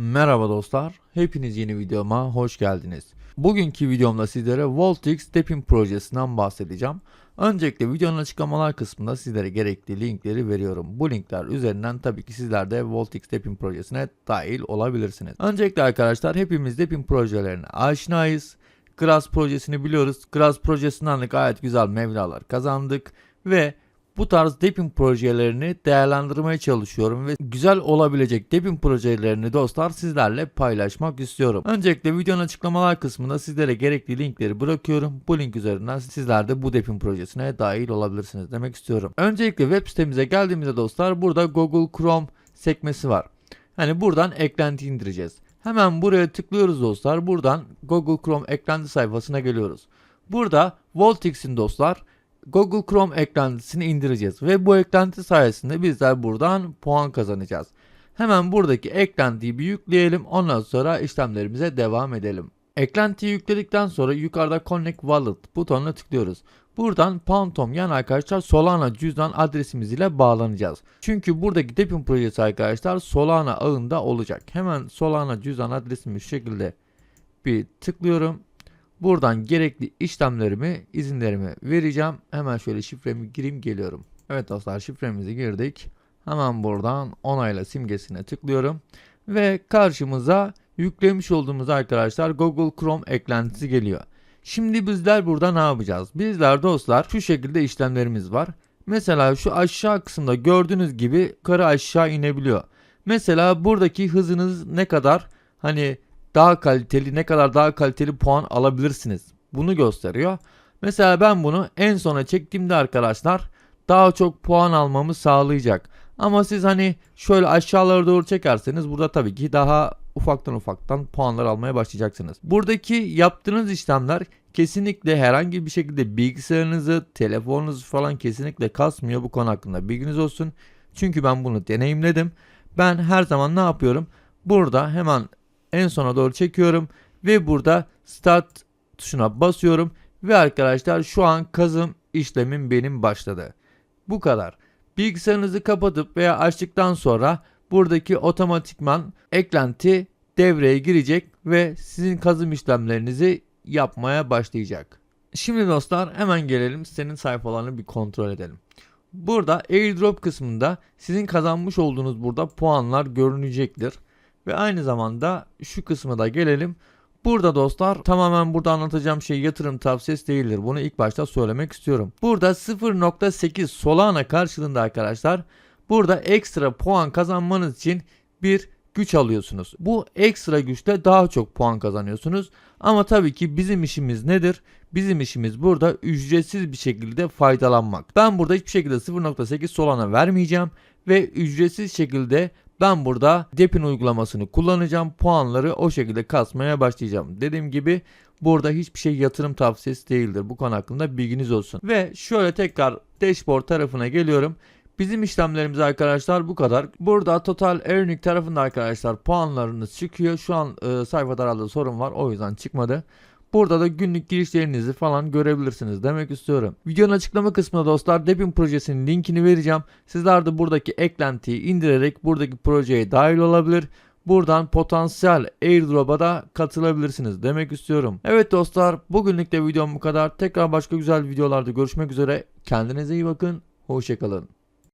Merhaba dostlar, hepiniz yeni videoma hoş geldiniz. Bugünkü videomda sizlere Voltix Stepin projesinden bahsedeceğim. Öncelikle videonun açıklamalar kısmında sizlere gerekli linkleri veriyorum. Bu linkler üzerinden tabii ki sizler de Voltix Stepin projesine dahil olabilirsiniz. Öncelikle arkadaşlar hepimiz Stepin projelerine aşinayız. Grass projesini biliyoruz. Grass projesinden de gayet güzel mevlalar kazandık ve bu tarz depin projelerini değerlendirmeye çalışıyorum ve güzel olabilecek depin projelerini dostlar sizlerle paylaşmak istiyorum. Öncelikle videonun açıklamalar kısmında sizlere gerekli linkleri bırakıyorum. Bu link üzerinden sizler de bu depin projesine dahil olabilirsiniz demek istiyorum. Öncelikle web sitemize geldiğimizde dostlar burada Google Chrome sekmesi var. Hani buradan eklenti indireceğiz. Hemen buraya tıklıyoruz dostlar. Buradan Google Chrome eklenti sayfasına geliyoruz. Burada Voltix'in dostlar Google Chrome eklentisini indireceğiz ve bu eklenti sayesinde bizler buradan puan kazanacağız. Hemen buradaki eklentiyi bir yükleyelim ondan sonra işlemlerimize devam edelim. Eklentiyi yükledikten sonra yukarıda Connect Wallet butonuna tıklıyoruz. Buradan Pantom yani arkadaşlar Solana cüzdan adresimiz ile bağlanacağız. Çünkü buradaki Depin projesi arkadaşlar Solana ağında olacak. Hemen Solana cüzdan adresimi şu şekilde bir tıklıyorum. Buradan gerekli işlemlerimi, izinlerimi vereceğim. Hemen şöyle şifremi gireyim geliyorum. Evet dostlar şifremizi girdik. Hemen buradan onayla simgesine tıklıyorum. Ve karşımıza yüklemiş olduğumuz arkadaşlar Google Chrome eklentisi geliyor. Şimdi bizler burada ne yapacağız? Bizler dostlar şu şekilde işlemlerimiz var. Mesela şu aşağı kısımda gördüğünüz gibi yukarı aşağı inebiliyor. Mesela buradaki hızınız ne kadar hani daha kaliteli ne kadar daha kaliteli puan alabilirsiniz. Bunu gösteriyor. Mesela ben bunu en sona çektiğimde arkadaşlar daha çok puan almamı sağlayacak. Ama siz hani şöyle aşağılara doğru çekerseniz burada tabii ki daha ufaktan ufaktan puanlar almaya başlayacaksınız. Buradaki yaptığınız işlemler kesinlikle herhangi bir şekilde bilgisayarınızı, telefonunuzu falan kesinlikle kasmıyor bu konu hakkında bilginiz olsun. Çünkü ben bunu deneyimledim. Ben her zaman ne yapıyorum? Burada hemen en sona doğru çekiyorum ve burada start tuşuna basıyorum ve arkadaşlar şu an kazım işlemim benim başladı. Bu kadar. Bilgisayarınızı kapatıp veya açtıktan sonra buradaki otomatikman eklenti devreye girecek ve sizin kazım işlemlerinizi yapmaya başlayacak. Şimdi dostlar hemen gelelim senin sayfalarını bir kontrol edelim. Burada airdrop kısmında sizin kazanmış olduğunuz burada puanlar görünecektir. Ve aynı zamanda şu kısmı da gelelim. Burada dostlar tamamen burada anlatacağım şey yatırım tavsiyesi değildir. Bunu ilk başta söylemek istiyorum. Burada 0.8 Solana karşılığında arkadaşlar burada ekstra puan kazanmanız için bir güç alıyorsunuz. Bu ekstra güçle daha çok puan kazanıyorsunuz. Ama tabii ki bizim işimiz nedir? Bizim işimiz burada ücretsiz bir şekilde faydalanmak. Ben burada hiçbir şekilde 0.8 Solana vermeyeceğim ve ücretsiz şekilde ben burada Depin uygulamasını kullanacağım. Puanları o şekilde kasmaya başlayacağım. Dediğim gibi burada hiçbir şey yatırım tavsiyesi değildir. Bu konu hakkında bilginiz olsun. Ve şöyle tekrar dashboard tarafına geliyorum. Bizim işlemlerimiz arkadaşlar bu kadar. Burada total earning tarafında arkadaşlar puanlarınız çıkıyor. Şu an e, sayfada herhalde sorun var o yüzden çıkmadı. Burada da günlük girişlerinizi falan görebilirsiniz demek istiyorum. Videonun açıklama kısmında dostlar Depin projesinin linkini vereceğim. Sizler de buradaki eklentiyi indirerek buradaki projeye dahil olabilir. Buradan potansiyel airdrop'a da katılabilirsiniz demek istiyorum. Evet dostlar bugünlük de videom bu kadar. Tekrar başka güzel videolarda görüşmek üzere. Kendinize iyi bakın. Hoşçakalın.